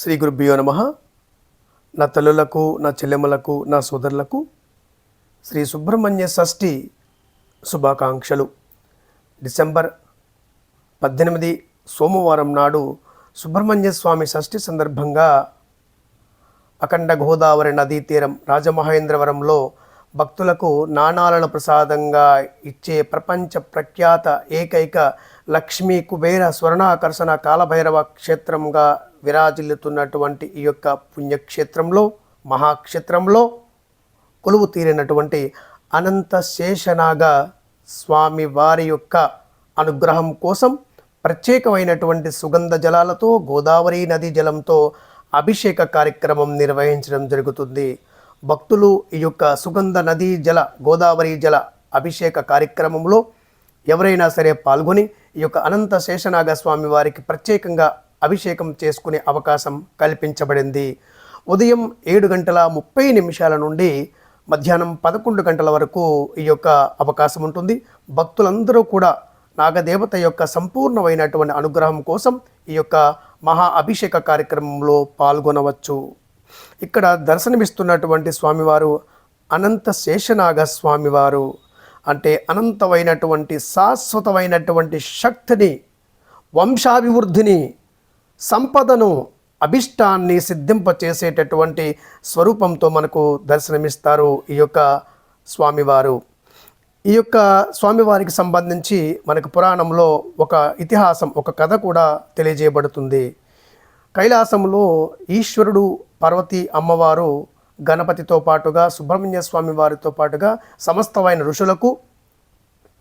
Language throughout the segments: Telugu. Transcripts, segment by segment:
శ్రీ గురుభ్యో నమ. నా తల్లులకు నా చెల్లెమ్మలకు నా సోదరులకు శ్రీ సుబ్రహ్మణ్య షష్ఠి శుభాకాంక్షలు. డిసెంబర్ పద్దెనిమిది సోమవారం నాడు సుబ్రహ్మణ్య స్వామి షష్ఠి సందర్భంగా అఖండ గోదావరి నదీ తీరం రాజమహేంద్రవరంలో భక్తులకు నాణాలను ప్రసాదంగా ఇచ్చే ప్రపంచ ప్రఖ్యాత ఏకైక లక్ష్మీ కుబేర స్వర్ణాకర్షణ కాలభైరవ క్షేత్రంగా విరాజిల్లుతున్నటువంటి ఈ యొక్క పుణ్యక్షేత్రంలో మహాక్షేత్రంలో కొలువు తీరినటువంటి అనంత శేషనాగ స్వామి వారి యొక్క అనుగ్రహం కోసం ప్రత్యేకమైనటువంటి సుగంధ జలాలతో గోదావరి నది జలంతో అభిషేక కార్యక్రమం నిర్వహించడం జరుగుతుంది. భక్తులు ఈ యొక్క సుగంధ నదీ జల గోదావరి జల అభిషేక కార్యక్రమంలో ఎవరైనా సరే పాల్గొని ఈ యొక్క అనంత శేషనాగ స్వామి వారికి ప్రత్యేకంగా అభిషేకం చేసుకునే అవకాశం కల్పించబడింది. ఉదయం ఏడు గంటల ముప్పై నిమిషాల నుండి మధ్యాహ్నం పదకొండు గంటల వరకు ఈ యొక్క అవకాశం ఉంటుంది. భక్తులందరూ కూడా నాగదేవత యొక్క సంపూర్ణమైనటువంటి అనుగ్రహం కోసం ఈ యొక్క మహా అభిషేక కార్యక్రమంలో పాల్గొనవచ్చు. ఇక్కడ దర్శనమిస్తున్నటువంటి స్వామివారు అనంత శేషనాగ స్వామివారు. అంటే అనంతమైనటువంటి శాశ్వతమైనటువంటి శక్తిని వంశాభివృద్ధిని సంపదను అభిష్టాన్ని సిద్ధింపచేసేటటువంటి స్వరూపంతో మనకు దర్శనమిస్తారు ఈ యొక్క స్వామివారు. ఈ యొక్క స్వామివారికి సంబంధించి మనకు పురాణంలో ఒక ఇతిహాసం ఒక కథ కూడా తెలియజేయబడుతుంది. కైలాసంలో ఈశ్వరుడు పార్వతి అమ్మవారు గణపతితో పాటుగా సుబ్రహ్మణ్య స్వామి వారితో పాటుగా సమస్తమైన ఋషులకు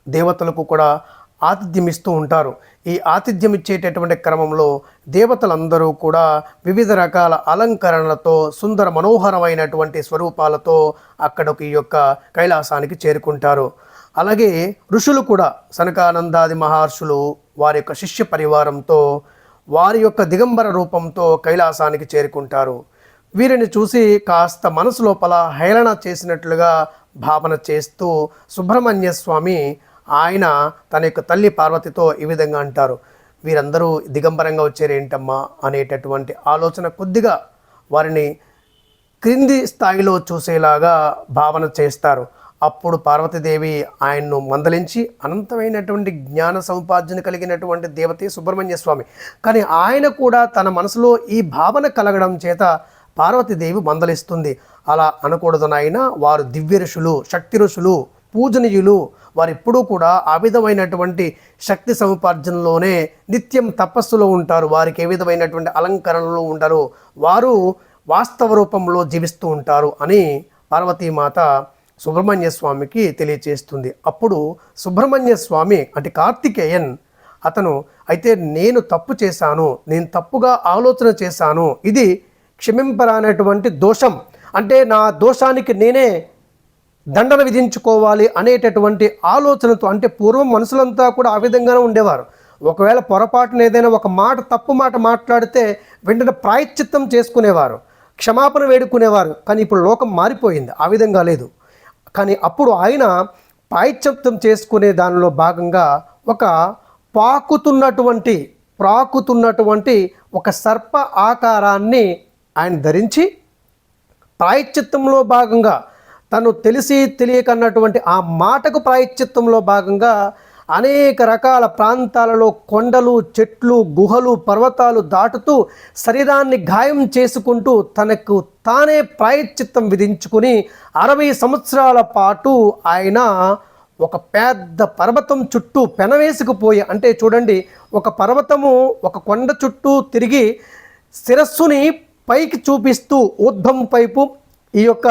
దేవతలకు కూడా ఆతిథ్యం ఇస్తూ ఉంటారు. ఈ ఆతిథ్యం ఇచ్చేటటువంటి క్రమంలో దేవతలందరూ కూడా వివిధ రకాల అలంకరణలతో సుందర మనోహరమైనటువంటి స్వరూపాలతో అక్కడికి ఈ యొక్క కైలాసానికి చేరుకుంటారు. అలాగే ఋషులు కూడా సనకానందాది మహర్షులు వారి యొక్క శిష్య పరివారంతో వారి యొక్క దిగంబర రూపంతో కైలాసానికి చేరుకుంటారు. వీరిని చూసి కాస్త మనసు లోపల హేళన చేసినట్లుగా భావన చేస్తూ సుబ్రహ్మణ్య స్వామి ఆయన తన యొక్క తల్లి పార్వతితో ఈ విధంగా అంటారు. వీరందరూ దిగంబరంగా వచ్చారేంటమ్మా అనేటటువంటి ఆలోచన కొద్దిగా వారిని క్రింది స్థాయిలో చూసేలాగా భావన చేస్తారు. అప్పుడు పార్వతీదేవి ఆయన్ను మందలించి అనంతమైనటువంటి జ్ఞాన సముపార్జన కలిగినటువంటి దేవత సుబ్రహ్మణ్య స్వామి. కానీ ఆయన కూడా తన మనసులో ఈ భావన కలగడం చేత పార్వతీదేవి మందలిస్తుంది. అలా అనకూడదు నాయన వారు దివ్య ఋషులు శక్తి ఋషులు పూజనీయులు వారు ఎప్పుడూ కూడా ఆ విధమైనటువంటి శక్తి సముపార్జనలోనే నిత్యం తపస్సులో ఉంటారు. వారికి ఏ విధమైనటువంటి అలంకరణలో ఉంటారో వారు వాస్తవ రూపంలో జీవిస్తూ ఉంటారు అని పార్వతీమాత సుబ్రహ్మణ్య స్వామికి తెలియచేస్తుంది. అప్పుడు సుబ్రహ్మణ్య స్వామి అంటే కార్తికేయన్ అతను అయితే నేను తప్పు చేశాను నేను తప్పుగా ఆలోచన చేశాను ఇది క్షమింపరానటువంటి దోషం. అంటే నా దోషానికి నేనే దండన విధించుకోవాలి అనేటటువంటి ఆలోచనతో అంటే పూర్వం మనుషులంతా కూడా ఆ విధంగానే ఉండేవారు. ఒకవేళ పొరపాటున ఏదైనా ఒక మాట తప్పు మాట మాట్లాడితే వెంటనే ప్రాయశ్చిత్తం చేసుకునేవారు క్షమాపణ వేడుకునేవారు. కానీ ఇప్పుడు లోకం మారిపోయింది ఆ విధంగా లేదు. కానీ అప్పుడు ఆయన ప్రాయశ్చిత్తం చేసుకునే దానిలో భాగంగా ఒక పాకుతున్నటువంటి ప్రాకుతున్నటువంటి ఒక సర్ప ఆకారాన్ని ఆయన ధరించి ప్రాయశ్చిత్తంలో భాగంగా తను తెలిసి తెలియకన్నటువంటి ఆ మాటకు ప్రాయశ్చిత్తంలో భాగంగా అనేక రకాల ప్రాంతాలలో కొండలు చెట్లు గుహలు పర్వతాలు దాటుతూ శరీరాన్ని గాయం చేసుకుంటూ తనకు తానే ప్రాయశ్చిత్తం విధించుకుని అరవై సంవత్సరాల పాటు ఆయన ఒక పెద్ద పర్వతం చుట్టూ పెనవేసుకుపోయి అంటే చూడండి ఒక పర్వతము ఒక కొండ చుట్టూ తిరిగి శిరస్సుని పైకి చూపిస్తూ ఊర్ధం పైపు ఈ యొక్క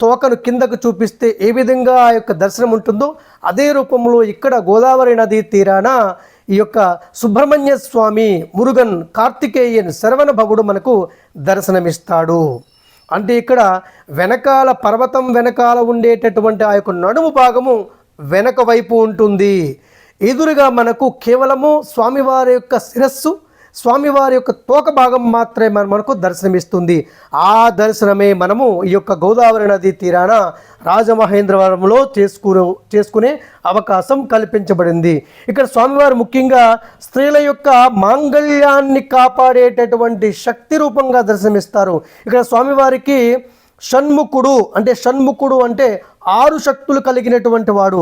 తోకను కిందకు చూపిస్తే ఏ విధంగా ఆ యొక్క దర్శనం ఉంటుందో అదే రూపంలో ఇక్కడ గోదావరి నది తీరాన ఈ యొక్క సుబ్రహ్మణ్య స్వామి మురుగన్ కార్తికేయన్ శరవణ భవుడు మనకు దర్శనమిస్తాడు. అంటే ఇక్కడ వెనకాల పర్వతం వెనకాల ఉండేటటువంటి ఆ యొక్క నడుము భాగము వెనక వైపు ఉంటుంది. ఎదురుగా మనకు కేవలము స్వామివారి యొక్క శిరస్సు స్వామివారి యొక్క తోక భాగం మాత్రమే మన- మనకు దర్శనమిస్తుంది. ఆ దర్శనమే మనము ఈ యొక్క గోదావరి నది తీరాన రాజమహేంద్రవరంలో చేసుకునే చేసుకునే అవకాశం కల్పించబడింది. ఇక్కడ స్వామివారు ముఖ్యంగా స్త్రీల యొక్క మాంగళ్యాన్ని కాపాడేటటువంటి శక్తి రూపంగా దర్శనమిస్తారు. ఇక్కడ స్వామివారికి షణ్ముఖుడు అంటే షణ్ముఖుడు అంటే ఆరు శక్తులు కలిగినటువంటి వాడు.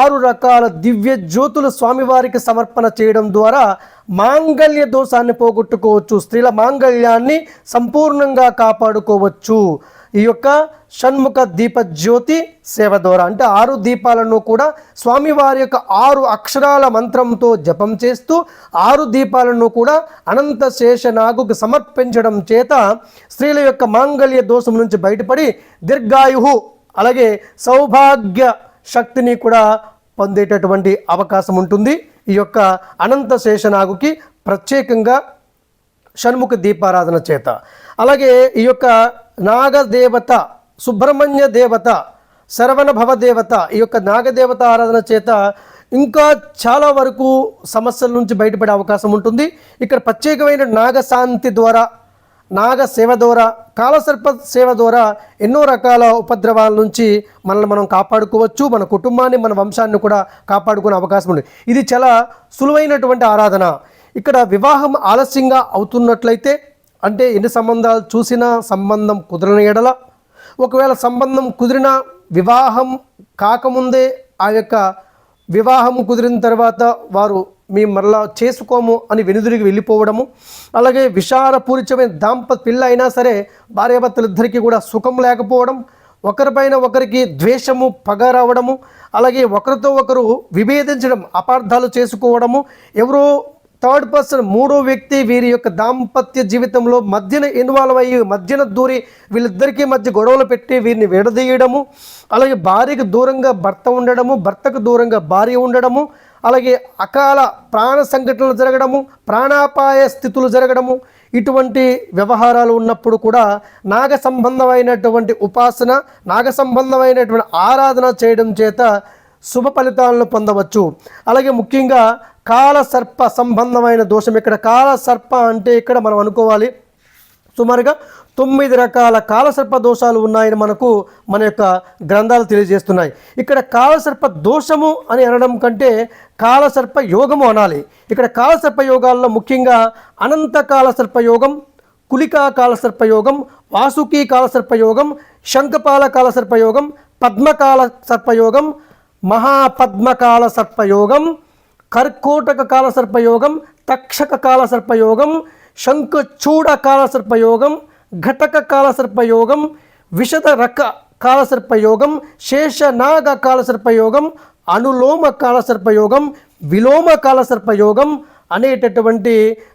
ఆరు రకాల దివ్య జ్యోతులు స్వామివారికి సమర్పణ చేయడం ద్వారా మాంగళ్య దోషాన్ని పోగొట్టుకోవచ్చు. స్త్రీల మాంగళ్యాన్ని సంపూర్ణంగా కాపాడుకోవచ్చు. ఈ యొక్క షణ్ముఖ దీప జ్యోతి సేవ ద్వారా అంటే ఆరు దీపాలను కూడా స్వామివారి యొక్క ఆరు అక్షరాల మంత్రంతో జపం చేస్తూ ఆరు దీపాలను కూడా అనంత శేషనాగుకు సమర్పించడం చేత స్త్రీల యొక్క మాంగళ్య దోషం నుంచి బయటపడి దీర్ఘాయు అలాగే సౌభాగ్య శక్తిని కూడా పొందేటటువంటి అవకాశం ఉంటుంది. ఈ యొక్క అనంత శేషనాగుకి ప్రత్యేకంగా షణ్ముఖ దీపారాధన చేత. అలాగే ఈ యొక్క నాగదేవత సుబ్రహ్మణ్య దేవత శరవణ భవ దేవత ఈ యొక్క నాగదేవత ఆరాధన చేత ఇంకా చాలా వరకు సమస్యల నుంచి బయటపడే అవకాశం ఉంటుంది. ఇక్కడ ప్రత్యేకమైన నాగశాంతి ద్వారా నాగ సేవ ద్వారా కాలసర్ప సేవ ద్వారా ఎన్నో రకాల ఉపద్రవాల నుంచి మనల్ని మనం కాపాడుకోవచ్చు మన కుటుంబాన్ని మన వంశాన్ని కూడా కాపాడుకునే అవకాశం ఉంది. ఇది చాలా సులువైనటువంటి ఆరాధన. ఇక్కడ వివాహం ఆలస్యంగా అవుతున్నట్లయితే అంటే ఎన్ని సంబంధాలు చూసినా సంబంధం కుదరని ఎడల ఒకవేళ సంబంధం కుదిరిన వివాహం కాకముందే ఆ యొక్క వివాహం కుదిరిన తర్వాత వారు మేము మరలా చేసుకోము అని వెనుదిరిగి వెళ్ళిపోవడము అలాగే విషారపూరితమైన దాంపత్య పిల్ల అయినా సరే భార్యాభర్తలిద్దరికీ కూడా సుఖం లేకపోవడం ఒకరిపైన ఒకరికి ద్వేషము పగ రావడము అలాగే ఒకరితో ఒకరు విభేదించడం అపార్థాలు చేసుకోవడము ఎవరో థర్డ్ పర్సన్ మూడో వ్యక్తి వీరి యొక్క దాంపత్య జీవితంలో మధ్యన ఇన్వాల్వ్ అయ్యి మధ్యన దూరి వీళ్ళిద్దరికీ మధ్య గొడవలు పెట్టి వీరిని విడదీయడము అలాగే భార్యకు దూరంగా భర్త ఉండడము భర్తకు దూరంగా భార్య ఉండడము అలాగే అకాల ప్రాణ సంఘటనలు జరగడము ప్రాణాపాయ స్థితులు జరగడము ఇటువంటి వ్యవహారాలు ఉన్నప్పుడు కూడా నాగ సంబంధమైనటువంటి ఉపాసన నాగ సంబంధమైనటువంటి ఆరాధన చేయడం చేత శుభ ఫలితాలను పొందవచ్చు. అలాగే ముఖ్యంగా కాల సర్ప సంబంధమైన దోషం ఇక్కడ కాలసర్ప అంటే ఇక్కడ మనం అనుకోవాలి సుమారుగా తొమ్మిది రకాల కాలసర్ప దోషాలు ఉన్నాయని మనకు మన యొక్క గ్రంథాలు తెలియజేస్తున్నాయి. ఇక్కడ కాలసర్ప దోషము అని అనడం కంటే కాలసర్ప యోగము అనాలి. ఇక్కడ కాలసర్ప యోగాల్లో ముఖ్యంగా అనంత కాలసర్ప యోగం కులికా కాలసర్ప యోగం వాసుకి కాలసర్ప యోగం శంఖపాల కాలసర్ప యోగం పద్మకాల సర్పయోగం మహాపద్మకాల సర్పయోగం కర్కోటక కాల సర్పయోగం తక్షక కాల సర్పయోగం శంఖచూడ కాలసర్పయోగం ఘటక కాలసర్పయోగం విషద రక కాలసర్పయోగం శేషనాగ కాలసర్పయోగం అనులోమ కాలసర్పయోగం విలోమ కాలసర్పయోగం అనేటటువంటి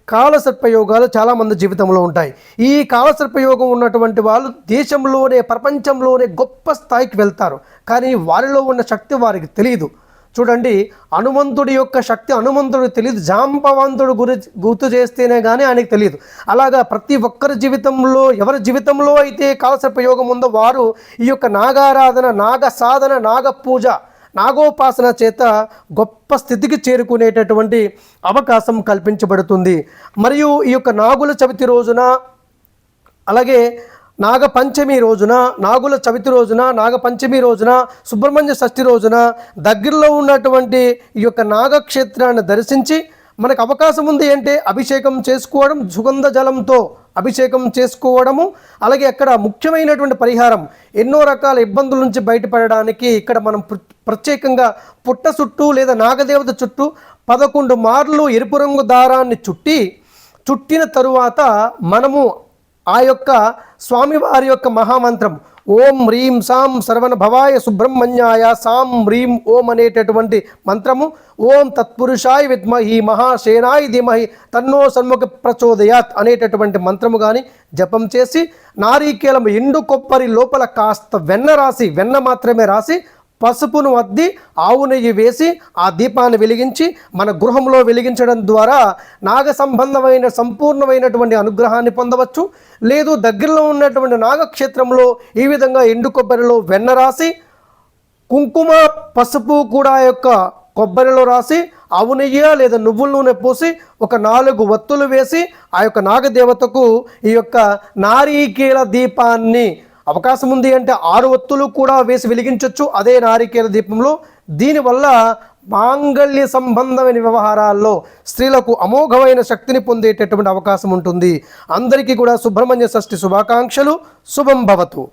కాలసర్పయోగాలు చాలామంది జీవితంలో ఉంటాయి. ఈ కాలసర్పయోగం ఉన్నటువంటి వాళ్ళు దేశంలోనే ప్రపంచంలోనే గొప్ప స్థాయికి వెళ్తారు. కానీ వారిలో ఉన్న శక్తి వారికి తెలియదు చూడండి హనుమంతుడి యొక్క శక్తి హనుమంతుడు తెలియదు జాంబవంతుడు గురి గుర్తు చేస్తేనే కానీ ఆయనకు తెలియదు అలాగా ప్రతి ఒక్కరి జీవితంలో ఎవరి జీవితంలో అయితే కాలసర్పయోగం ఉందో వారు ఈ యొక్క నాగారాధన నాగ సాధన నాగ పూజ నాగోపాసన చేత గొప్ప స్థితికి చేరుకునేటటువంటి అవకాశం కల్పించబడుతుంది. మరియు ఈ యొక్క నాగుల చవితి రోజున అలాగే నాగపంచమి రోజున నాగుల చవితి రోజున నాగపంచమి రోజున సుబ్రహ్మణ్య షష్ఠి రోజున దగ్గరలో ఉన్నటువంటి ఈ యొక్క నాగక్షేత్రాన్ని దర్శించి మనకు అవకాశం ఉంది అంటే అభిషేకం చేసుకోవడం సుగంధ జలంతో అభిషేకం చేసుకోవడము అలాగే అక్కడ ముఖ్యమైనటువంటి పరిహారం ఎన్నో రకాల ఇబ్బందుల నుంచి బయటపడడానికి ఇక్కడ మనం ప్రత్యేకంగా పుట్ట చుట్టూ లేదా నాగదేవత చుట్టూ పదకొండు మార్లు ఎరుపు రంగు దారాన్ని చుట్టి చుట్టిన తరువాత మనము ఆ యొక్క స్వామివారి యొక్క మహామంత్రం. ఓం హ్రీం సాం సర్వణ భవాయ సుబ్రహ్మణ్యాయ సాం హ్రీం ఓం అనేటటువంటి మంత్రము. ఓం తత్పురుషాయ విద్మహి మహాసేనాయ ధీమహి తన్నో సన్ముఖ ప్రచోదయాత్ అనేటటువంటి మంత్రము కానీ జపం చేసి నారీకేలం ఎండు కొబ్బరి లోపల కాస్త వెన్న రాసి వెన్న మాత్రమే రాసి పసుపును అద్ది ఆవు నెయ్యి వేసి ఆ దీపాన్ని వెలిగించి మన గృహంలో వెలిగించడం ద్వారా నాగ సంబంధమైన సంపూర్ణమైనటువంటి అనుగ్రహాన్ని పొందవచ్చు. లేదు దగ్గరలో ఉన్నటువంటి నాగక్షేత్రంలో ఈ విధంగా ఎండు కొబ్బరిలో వెన్న రాసి కుంకుమ పసుపు కూడా ఆ యొక్క కొబ్బరిలో రాసి ఆవు నెయ్యి లేదా నువ్వుల నూనె పోసి ఒక నాలుగు వత్తులు వేసి ఆ యొక్క నాగదేవతకు ఈ యొక్క నారీకీల దీపాన్ని అవకాశం ఉంది అంటే ఆరు ఒత్తులు కూడా వేసి వెలిగించవచ్చు అదే నారికేల దీపంలో. దీనివల్ల మాంగళ్య సంబంధమైన వ్యవహారాల్లో స్త్రీలకు అమోఘమైన శక్తిని పొందేటటువంటి అవకాశం ఉంటుంది. అందరికీ కూడా సుబ్రహ్మణ్య షష్ఠి శుభాకాంక్షలు. శుభం భవతు.